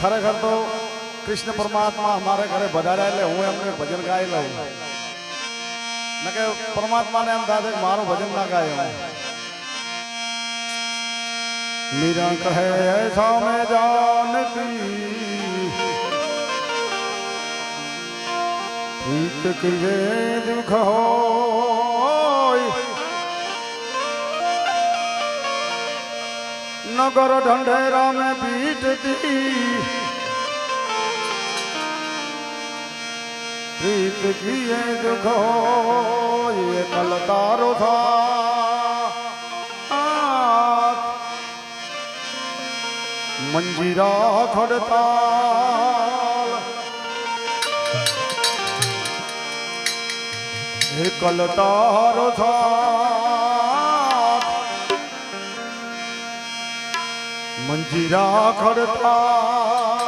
ખરેખર તો કૃષ્ણ પરમાત્મા અમારે ઘરે વધાર્યા એટલે હું એમને ભજન ગાઈ લઉં. ને કે પરમાત્માને એમ થાય કે મારું ભજન ના ગાય મીરા કહે સામે જાનતી ઠીક કિવે દુખ હો नगर ढंढेरा में पीट दी प्रीत किए दुखो ये कल तारो था मंजीरा खड़ताल हे कल तारो था મંજીરા ખડતાલ